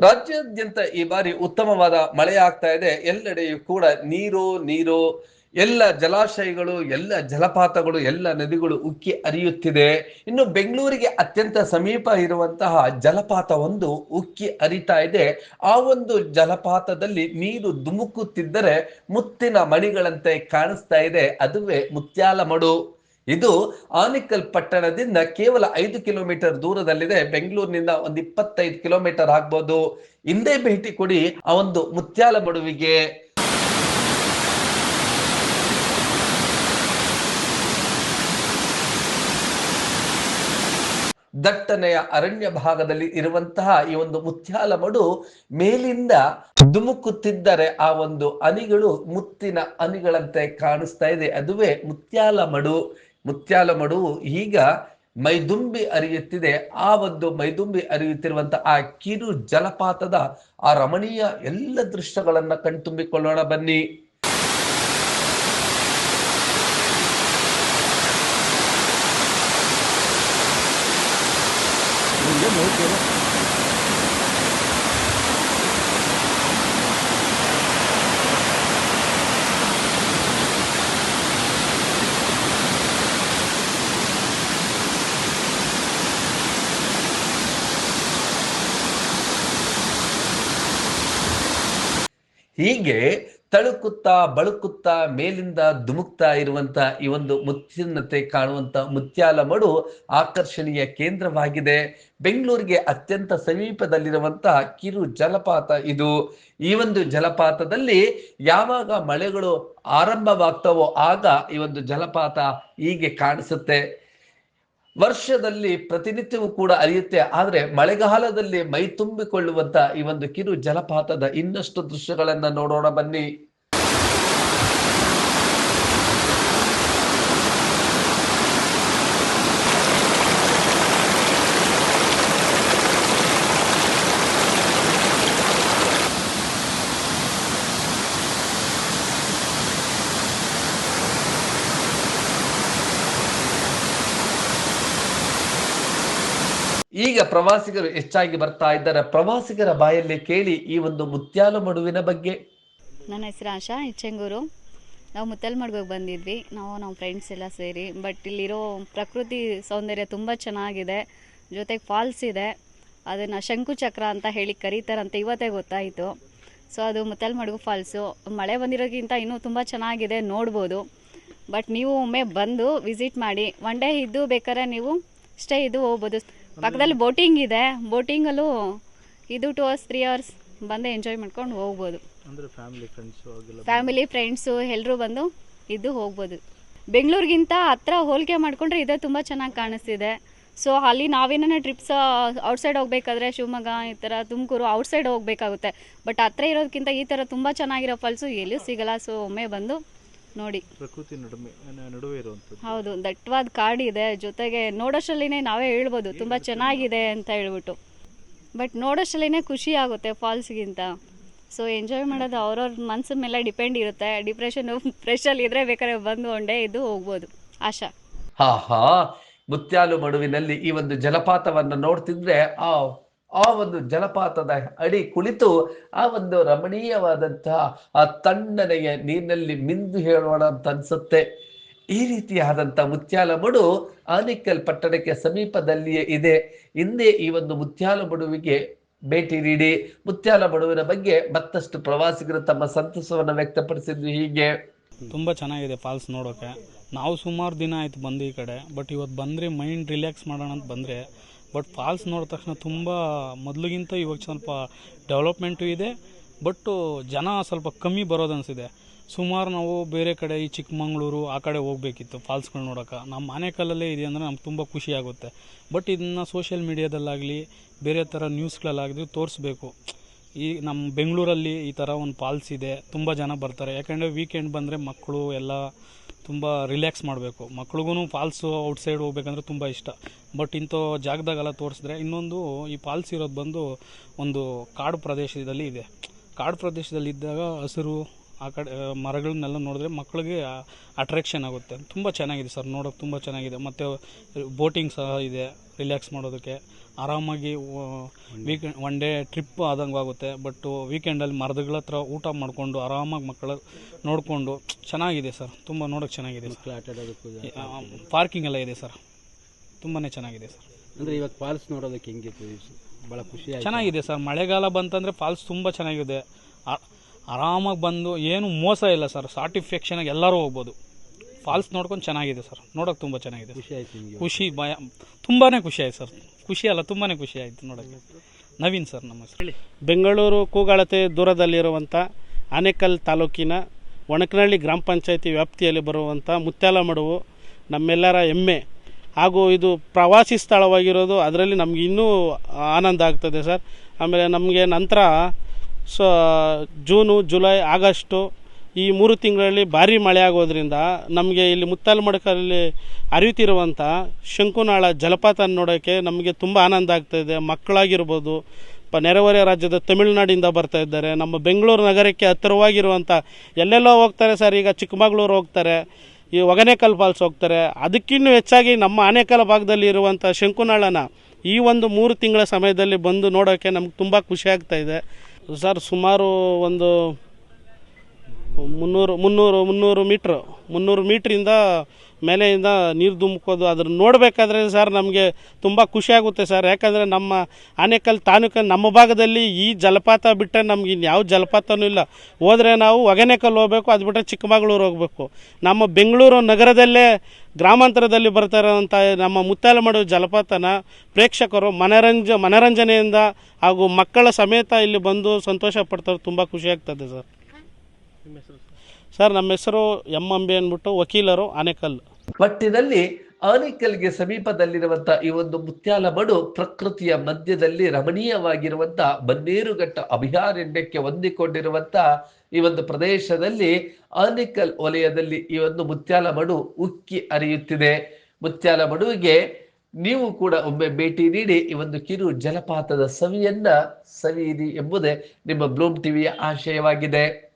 ರಾಜ್ಯಾದ್ಯಂತ ಈ ಬಾರಿ ಉತ್ತಮವಾದ ಮಳೆ ಆಗ್ತಾ ಇದೆ. ಎಲ್ಲೆಡೆಯೂ ಕೂಡ ನೀರು ನೀರು, ಎಲ್ಲ ಜಲಾಶಯಗಳು, ಎಲ್ಲ ಜಲಪಾತಗಳು, ಎಲ್ಲ ನದಿಗಳು ಉಕ್ಕಿ ಹರಿಯುತ್ತಿದೆ. ಇನ್ನು ಬೆಂಗಳೂರಿಗೆ ಅತ್ಯಂತ ಸಮೀಪ ಇರುವಂತಹ ಜಲಪಾತ ಒಂದು ಉಕ್ಕಿ ಹರಿತಾ ಇದೆ. ಆ ಒಂದು ಜಲಪಾತದಲ್ಲಿ ನೀರು ಧುಮುಕುತ್ತಿದ್ದರೆ ಮುತ್ತಿನ ಮಣಿಗಳಂತೆ ಕಾಣಿಸ್ತಾ ಇದೆ. ಅದುವೇ ಮುತ್ಯಾಲಮಡು. ಇದು ಆನಿಕಲ್ ಪಟ್ಟಣದಿಂದ ಕೇವಲ ಐದು ಕಿಲೋಮೀಟರ್ ದೂರದಲ್ಲಿದೆ. ಬೆಂಗಳೂರಿನಿಂದ ಒಂದು ಇಪ್ಪತ್ತೈದು ಕಿಲೋಮೀಟರ್ ಆಗ್ಬೋದು. ಹಿಂದೆ ಭೇಟಿ ಕೊಡಿ ಆ ಒಂದು ಮುತ್ಯಾಲಮಡುವಿಗೆ ದಟ್ಟನೆಯ ಅರಣ್ಯ ಭಾಗದಲ್ಲಿ ಇರುವಂತಹ ಈ ಒಂದು ಮುತ್ಯಾಲಮಡು ಮೇಲಿಂದ ಧುಮುಕುತ್ತಿದ್ದರೆ ಆ ಒಂದು ಅನಿಗಳು ಮುತ್ತಿನ ಅನಿಗಳಂತೆ ಕಾಣಿಸ್ತಾ ಇದೆ. ಅದುವೇ ಮುತ್ಯಾಲಮಡು ಮುತ್ಯಾಲಮಡು ಈಗ ಮೈದುಂಬಿ ಅರಿಯುತ್ತಿದೆ. ಆ ಒಂದು ಮೈದುಂಬಿ ಅರಿಯುತ್ತಿರುವಂತಹ ಆ ಕಿರು ಜಲಪಾತದ ಆ ರಮಣೀಯ ಎಲ್ಲ ದೃಶ್ಯಗಳನ್ನ ಕಣ್ತುಂಬಿಕೊಳ್ಳೋಣ ಬನ್ನಿ. ಹೀಗೆ ತಳುಕುತ್ತಾ ಬಳುಕುತ್ತಾ ಮೇಲಿಂದ ಧುಮುಕ್ತಾ ಇರುವಂತ ಈ ಒಂದು ಮುಚ್ಚಿನ್ನತೆ ಕಾಣುವಂತ ಮುತ್ಯಾಲಮಡು ಆಕರ್ಷಣೀಯ ಕೇಂದ್ರವಾಗಿದೆ. ಬೆಂಗಳೂರಿಗೆ ಅತ್ಯಂತ ಸಮೀಪದಲ್ಲಿರುವಂತಹ ಕಿರು ಜಲಪಾತ ಇದು. ಈ ಒಂದು ಜಲಪಾತದಲ್ಲಿ ಯಾವಾಗ ಮಳೆಗಳು ಆರಂಭವಾಗ್ತವೋ ಆಗ ಈ ಒಂದು ಜಲಪಾತ ಹೀಗೆ ಕಾಣಿಸುತ್ತೆ. ವರ್ಷದಲ್ಲಿ ಪ್ರತಿನಿತ್ಯವೂ ಕೂಡ ಅರಿಯುತ್ತೆ. ಆದ್ರೆ ಮಳೆಗಾಲದಲ್ಲಿ ಮೈ ತುಂಬಿಕೊಳ್ಳುವಂತ ಈ ಒಂದು ಕಿರು ಜಲಪಾತದ ಇನ್ನಷ್ಟು ದೃಶ್ಯಗಳನ್ನ ನೋಡೋಣ ಬನ್ನಿ. ಈಗ ಪ್ರವಾಸಿಗರು ಹೆಚ್ಚಾಗಿ ಬರ್ತಾ ಇದ್ದಾರೆ. ಪ್ರವಾಸಿಗರ ಬಾಯಲ್ಲಿ ಕೇಳಿ ಈ ಒಂದು ಮುತ್ಯಾಲ ಮಡುವಿನ ಬಗ್ಗೆ. ನನ್ನ ಹೆಸರು ಆಶಾ, ಇಚ್ಚಂಗೂರು. ನಾವು ಮುತ್ತಲ್ಮಡ್ಗೋಗಿ ಬಂದಿದ್ವಿ. ನಾವು ನಮ್ಮ ಫ್ರೆಂಡ್ಸ್ ಎಲ್ಲ ಸೇರಿ ಬಟ್ ಇಲ್ಲಿರೋ ಪ್ರಕೃತಿ ಸೌಂದರ್ಯ ತುಂಬ ಚೆನ್ನಾಗಿದೆ. ಜೊತೆಗೆ ಫಾಲ್ಸ್ ಇದೆ. ಅದನ್ನು ಶಂಕುಚಕ್ರ ಅಂತ ಹೇಳಿ ಕರೀತಾರಂತ, ಇವತ್ತೇ ಗೊತ್ತಾಯಿತು. ಸೊ ಅದು ಮುತ್ತಲ್ಮಡ್ಗು ಫಾಲ್ಸು ಮಳೆ ಬಂದಿರೋಕ್ಕಿಂತ ಇನ್ನೂ ತುಂಬ ಚೆನ್ನಾಗಿದೆ ನೋಡ್ಬೋದು. ಬಟ್ ನೀವು ಒಮ್ಮೆ ಬಂದು ವಿಸಿಟ್ ಮಾಡಿ. ಒನ್ ಡೇ ಇದ್ದು ಬೇಕಾದ್ರೆ ನೀವು ಸ್ಟೇ ಇದ್ದು ಹೋಗ್ಬೋದು. ಪಕ್ಕದಲ್ಲಿ ಬೋಟಿಂಗ್ ಇದೆ. ಬೋಟಿಂಗಲ್ಲೂ ಇದು ಟು ಅವರ್ಸ್ ತ್ರೀ ಅವರ್ಸ್ ಬಂದು ಎಂಜಾಯ್ ಮಾಡ್ಕೊಂಡು ಹೋಗ್ಬೋದು. ಫ್ಯಾಮಿಲಿ ಫ್ರೆಂಡ್ಸು ಹಾಗೆಲ್ಲ ಫ್ಯಾಮಿಲಿ ಫ್ರೆಂಡ್ಸು ಎಲ್ಲರೂ ಬಂದು ಇದ್ದು ಹೋಗ್ಬೋದು. ಬೆಂಗಳೂರಿಗಿಂತ ಹತ್ರ ಹೋಲಿಕೆ ಮಾಡಿಕೊಂಡ್ರೆ ಇದೇ ತುಂಬ ಚೆನ್ನಾಗಿ ಕಾಣಿಸ್ತಿದೆ. ಸೊ ಅಲ್ಲಿ ನಾವೇನ ಟ್ರಿಪ್ಸ್ ಔಟ್ಸೈಡ್ ಹೋಗ್ಬೇಕಾದ್ರೆ ಶಿವಮೊಗ್ಗ ಈ ಥರ ತುಮಕೂರು ಔಟ್ಸೈಡ್ ಹೋಗಬೇಕಾಗುತ್ತೆ. ಬಟ್ ಹತ್ರ ಇರೋದಕ್ಕಿಂತ ಈ ಥರ ತುಂಬ ಚೆನ್ನಾಗಿರೋ ಫಾಲ್ಸು ಎಲ್ಲೂ ಸಿಗಲ್ಲ. ಸೊ ಒಮ್ಮೆ ಬಂದು ನೋಡಿ. ಪ್ರಕೃತಿ ನಡುವೆ ನಡುವೆ ಇರುವಂಥದ್ದು. ಹೌದು ದಟ್ಟವಾದ ಕಾಡಿದೆ. ಜೊತೆಗೆ ನೋಡೋಷ್ಟರಲ್ಲಿನೇ ನಾವೇ ಹೇಳ್ಬೋದು ತುಂಬಾ ಚೆನ್ನಾಗಿದೆ ಅಂತ ಹೇಳ್ಬಿಟ್ಟು. ಬಟ್ ನೋಡೋಷ್ಟರಲ್ಲಿನೇ ಖುಷಿ ಆಗುತ್ತೆ ಫಾಲ್ಸ್ಗಿಂತ. ಸೊ ಎಂಜಾಯ್ ಮಾಡೋದು ಅವ್ರವ್ರ ಮನ್ಸಿನ ಮೇಲೆ ಡಿಪೆಂಡ್ ಇರುತ್ತೆ ಡಿಪ್ರೆಷನು ಫ್ರೆಶಲ್ಲಿ ಇದ್ರೆ ಬೇಕಾದ್ರೆ ಬಂದು ಒಂಡೇ ಇದು ಹೋಗ್ಬೋದು. ಆಶಾ. ಹಾ ಹಾ ಮುತ್ಯಾಲು ಮಡುವಿನಲ್ಲಿ ಈ ಒಂದು ಜಲಪಾತವನ್ನು ನೋಡ್ತಿದ್ರೆ ಆ ಆ ಒಂದು ಜಲಪಾತದ ಅಡಿ ಕುಳಿತು ಆ ಒಂದು ರಮಣೀಯವಾದಂತಹ ಆ ತಣ್ಣನೆಯ ನೀರಿನಲ್ಲಿ ಮಿಂದು ಹೇಳೋಣ ಅಂತ ಅನ್ಸುತ್ತೆ. ಈ ರೀತಿಯಾದಂಥ ಮುತ್ಯಾಲ ಮಡು ಆನಿಕಲ್ ಪಟ್ಟಣಕ್ಕೆ ಸಮೀಪದಲ್ಲಿಯೇ ಇದೆ. ಹಿಂದೆ ಈ ಒಂದು ಮುತ್ಯಾಲ ಮಡುವಿಗೆ ಭೇಟಿ ನೀಡಿ ಮುತ್ಯಾಲ ಮಡುವಿನ ಬಗ್ಗೆ ಮತ್ತಷ್ಟು ಪ್ರವಾಸಿಗರು ತಮ್ಮ ಸಂತಸವನ್ನು ವ್ಯಕ್ತಪಡಿಸಿದ್ರು ಹೀಗೆ. ತುಂಬ ಚೆನ್ನಾಗಿದೆ ಫಾಲ್ಸ್ ನೋಡೋಕೆ. ನಾವು ಸುಮಾರು ದಿನ ಆಯಿತು ಬಂದು ಈ ಕಡೆ, ಬಟ್ ಇವತ್ತು ಬಂದರೆ ಮೈಂಡ್ ರಿಲ್ಯಾಕ್ಸ್ ಮಾಡೋಣ ಅಂತ ಬಂದರೆ ಬಟ್ ಫಾಲ್ಸ್ ನೋಡಿದ ತಕ್ಷಣ ತುಂಬ ಮೊದಲಿಗಿಂತ ಇವಾಗ ಸ್ವಲ್ಪ ಡೆವಲಪ್ಮೆಂಟು ಇದೆ. ಬಟ್ಟು ಜನ ಸ್ವಲ್ಪ ಕಮ್ಮಿ ಬರೋದು ಅನಿಸಿದೆ. ಸುಮಾರು ನಾವು ಬೇರೆ ಕಡೆ ಈ ಚಿಕ್ಕಮಗಳೂರು ಆ ಕಡೆ ಹೋಗಬೇಕಿತ್ತು ಫಾಲ್ಸ್ಗಳು ನೋಡೋಕೆ. ನಮ್ಮ ಆನೇಕಲ್ಲಲ್ಲೇ ಇದೆ ಅಂದರೆ ನಮ್ಗೆ ತುಂಬ ಖುಷಿಯಾಗುತ್ತೆ ಬಟ್ ಇದನ್ನು ಸೋಷಿಯಲ್ ಮೀಡಿಯಾದಲ್ಲಾಗಲಿ ಬೇರೆ ಥರ ನ್ಯೂಸ್ಗಳಲ್ಲಾಗಲಿ ತೋರಿಸ್ಬೇಕು. ಈ ನಮ್ಮ ಬೆಂಗಳೂರಲ್ಲಿ ಈ ಥರ ಒಂದು ಫಾಲ್ಸ್ ಇದೆ. ತುಂಬ ಜನ ಬರ್ತಾರೆ. ಯಾಕೆಂದರೆ ವೀಕೆಂಡ್ ಬಂದರೆ ಮಕ್ಕಳು ಎಲ್ಲ ತುಂಬ ರಿಲ್ಯಾಕ್ಸ್ ಮಾಡಬೇಕು. ಮಕ್ಳಿಗೂ ಫಾಲ್ಸು ಔಟ್ಸೈಡ್ ಹೋಗ್ಬೇಕಂದ್ರೆ ತುಂಬ ಇಷ್ಟ. ಬಟ್ ಇಂಥ ಜಾಗದಾಗೆಲ್ಲ ತೋರಿಸಿದ್ರೆ ಇನ್ನೊಂದು ಈ ಫಾಲ್ಸ್ ಇರೋದು ಬಂದು ಒಂದು ಕಾಡು ಪ್ರದೇಶದಲ್ಲಿ ಇದೆ. ಕಾಡು ಪ್ರದೇಶದಲ್ಲಿ ಇದ್ದಾಗ ಹಸಿರು, ಆ ಕಡೆ ಮರಗಳನ್ನೆಲ್ಲ ನೋಡಿದ್ರೆ ಮಕ್ಕಳಿಗೆ ಅಟ್ರಾಕ್ಷನ್ ಆಗುತ್ತೆ. ತುಂಬ ಚೆನ್ನಾಗಿದೆ ಸರ್, ನೋಡೋಕೆ ತುಂಬ ಚೆನ್ನಾಗಿದೆ. ಮತ್ತು ಬೋಟಿಂಗ್ ಸಹ ಇದೆ ರಿಲ್ಯಾಕ್ಸ್ ಮಾಡೋದಕ್ಕೆ. ಆರಾಮಾಗಿ ವೀಕೆಂಡ್ ಒನ್ ಡೇ ಟ್ರಿಪ್ ಆದಂಗೆ ಆಗುತ್ತೆ. ಬಟ್ ವೀಕೆಂಡಲ್ಲಿ ಮರದಗಳ ಹತ್ರ ಊಟ ಮಾಡಿಕೊಂಡು ಆರಾಮಾಗಿ ಮಕ್ಕಳು ನೋಡಿಕೊಂಡು ಚೆನ್ನಾಗಿದೆ ಸರ್. ತುಂಬ ನೋಡೋಕೆ ಚೆನ್ನಾಗಿದೆ ಮಕ್ಕಳು ಆಟ ಆಡೋದಕ್ಕೂ ಪಾರ್ಕಿಂಗ್ ಎಲ್ಲ ಇದೆ ಸರ್. ತುಂಬಾ ಚೆನ್ನಾಗಿದೆ ಸರ್. ಅಂದರೆ ಇವಾಗ ಫಾಲ್ಸ್ ನೋಡೋದಕ್ಕೆ ಹೆಂಗಿತ್ತು ಭಾಳ ಖುಷಿ ಚೆನ್ನಾಗಿದೆ ಸರ್. ಮಳೆಗಾಲ ಬಂತಂದರೆ ಫಾಲ್ಸ್ ತುಂಬ ಚೆನ್ನಾಗಿದೆ. ಆರಾಮಾಗಿ ಬಂದು ಏನು ಮೋಸ ಇಲ್ಲ ಸರ್. ಸಾಟಿಸ್ಫ್ಯಾಕ್ಷನಾಗಿ ಎಲ್ಲರೂ ಹೋಗ್ಬೋದು. ಫಾಲ್ಸ್ ನೋಡ್ಕೊಂಡು ಚೆನ್ನಾಗಿದೆ ಸರ್ ನೋಡೋಕೆ ತುಂಬ ಚೆನ್ನಾಗಿದೆ. ಖುಷಿ ಆಯ್ತು ನಿಮಗೆ. ಖುಷಿ ಭಯ ತುಂಬಾ ಖುಷಿ ಆಯ್ತು ಸರ್ ಖುಷಿ ಅಲ್ಲ ತುಂಬಾ ಖುಷಿ ಆಯಿತು ನೋಡೋಕ್ಕೆ ನವೀನ್ ಸರ್ ನಮ್ಮ ಹೆಸರು. ಬೆಂಗಳೂರು ಕೂಗಳತೆ ದೂರದಲ್ಲಿರುವಂಥ ಆನೇಕಲ್ ತಾಲೂಕಿನ ಒಣಕನಹಳ್ಳಿ ಗ್ರಾಮ ಪಂಚಾಯತಿ ವ್ಯಾಪ್ತಿಯಲ್ಲಿ ಬರುವಂಥ ಮುತ್ಯಾಲಮಡುವು ನಮ್ಮೆಲ್ಲರ ಹೆಮ್ಮೆ. ಹಾಗೂ ಇದು ಪ್ರವಾಸಿ ಸ್ಥಳವಾಗಿರೋದು ಅದರಲ್ಲಿ ನಮ್ಗೆ ಇನ್ನೂ ಆನಂದ ಆಗ್ತದೆ ಸರ್ ಆಮೇಲೆ ನಮಗೆ ನಂತರ ಸೊ ಜೂನು ಜುಲೈ ಆಗಸ್ಟು ಈ ಮೂರು ತಿಂಗಳಲ್ಲಿ ಭಾರಿ ಮಳೆ ಆಗೋದ್ರಿಂದ ನಮಗೆ ಇಲ್ಲಿ ಮುತ್ತಲ್ಮಡಕಲ್ಲಿ ಹರಿಯುತ್ತಿರುವಂಥ ಶಂಕುನಾಳ ಜಲಪಾತ ನೋಡೋಕ್ಕೆ ನಮಗೆ ತುಂಬ ಆನಂದ ಆಗ್ತಾಯಿದೆ ಮಕ್ಕಳಾಗಿರ್ಬೋದು, ಪ ನೆರೆಹೊರೆ ರಾಜ್ಯದ ತಮಿಳುನಾಡಿಂದ ಬರ್ತಾ ಇದ್ದಾರೆ. ನಮ್ಮ ಬೆಂಗಳೂರು ನಗರಕ್ಕೆ ಹತ್ತಿರವಾಗಿರುವಂಥ ಎಲ್ಲೆಲ್ಲೋ ಹೋಗ್ತಾರೆ ಸರ್. ಈಗ ಚಿಕ್ಕಮಗಳೂರು ಹೋಗ್ತಾರೆ, ಈ ಒಗನೇಕಲ್ ಫಾಲ್ಸ್ ಹೋಗ್ತಾರೆ. ಅದಕ್ಕಿನ್ನೂ ಹೆಚ್ಚಾಗಿ ನಮ್ಮ ಆನೇಕಲ್ ಭಾಗದಲ್ಲಿ ಇರುವಂಥ ಶಂಕುನಾಳನ ಈ ಒಂದು ಮೂರು ತಿಂಗಳ ಸಮಯದಲ್ಲಿ ಬಂದು ನೋಡೋಕ್ಕೆ ನಮ್ಗೆ ತುಂಬ ಖುಷಿ ಇದೆ. ಸರ್, ಸುಮಾರು ಒಂದು ಮುನ್ನೂರು ಮುನ್ನೂರು ಮುನ್ನೂರು ಮೀಟ್ರ್. ಮುನ್ನೂರು ಮೀಟ್ರಿಂದ ಮೇಲೆಯಿಂದ ನೀರು ಧುಮುಕೋದು ಅದನ್ನು ನೋಡಬೇಕಾದ್ರೆ ಸರ್ ನಮಗೆ ತುಂಬ ಖುಷಿಯಾಗುತ್ತೆ ಸರ್. ಯಾಕಂದರೆ ನಮ್ಮ ಆನೇಕಲ್ ತಾಲೂಕು ನಮ್ಮ ಭಾಗದಲ್ಲಿ ಈ ಜಲಪಾತ ಬಿಟ್ಟರೆ ನಮ್ಗೆ ಇನ್ಯಾವ ಜಲಪಾತನೂ ಇಲ್ಲ. ಹೋದರೆ ನಾವು ಒಗನೇಕಲ್ ಹೋಗ್ಬೇಕು, ಅದು ಬಿಟ್ಟರೆ ಚಿಕ್ಕಮಗಳೂರು ಹೋಗಬೇಕು. ನಮ್ಮ ಬೆಂಗಳೂರು ನಗರದಲ್ಲೇ ಗ್ರಾಮಾಂತರದಲ್ಲಿ ಬರ್ತಾ ಇರೋವಂಥ ನಮ್ಮ ಮುತ್ತಾಲಮಡು ಜಲಪಾತನ ಪ್ರೇಕ್ಷಕರು ಮನರಂಜ, ಮನರಂಜನೆಯಿಂದ ಹಾಗೂ ಮಕ್ಕಳ ಸಮೇತ ಇಲ್ಲಿ ಬಂದು ಸಂತೋಷ ಪಡ್ತಾರೆ, ತುಂಬ ಖುಷಿ ಆಗ್ತದೆ ಸರ್. ಸರ್? ನಮ್ಮ ಹೆಸರು ಎಂ ಅಂಬೆ ಅಂದ್ಬಿಟ್ಟು ವಕೀಲರು ಆನೇಕಲ್. ಒಟ್ಟಿನಲ್ಲಿ ಆನೇಕಲ್ಗೆ ಸಮೀಪದಲ್ಲಿರುವಂತ ಈ ಒಂದು ಮುತ್ಯಾಲಮಡು ಪ್ರಕೃತಿಯ ಮಧ್ಯದಲ್ಲಿ ರಮಣೀಯವಾಗಿರುವಂತ ಬನ್ನೇರುಘಟ್ಟ ಅಭಯಾರಣ್ಯಕ್ಕೆ ಹೊಂದಿಕೊಂಡಿರುವಂತ ಈ ಒಂದು ಪ್ರದೇಶದಲ್ಲಿ ಆನೆಕಲ್ ವಲಯದಲ್ಲಿ ಈ ಒಂದು ಮುತ್ಯಾಲಮಡು ಉಕ್ಕಿ ಹರಿಯುತ್ತಿದೆ. ಮುತ್ಯಾಲಮಡುವಿಗೆ ನೀವು ಕೂಡ ಒಮ್ಮೆ ಭೇಟಿ ನೀಡಿ ಈ ಒಂದು ಕಿರು ಜಲಪಾತದ ಸವಿಯನ್ನ ಸವಿಯಿರಿ ಎಂಬುದೇ ನಿಮ್ಮ ಬ್ಲೂಮ್ ಟಿವಿಯ ಆಶಯವಾಗಿದೆ.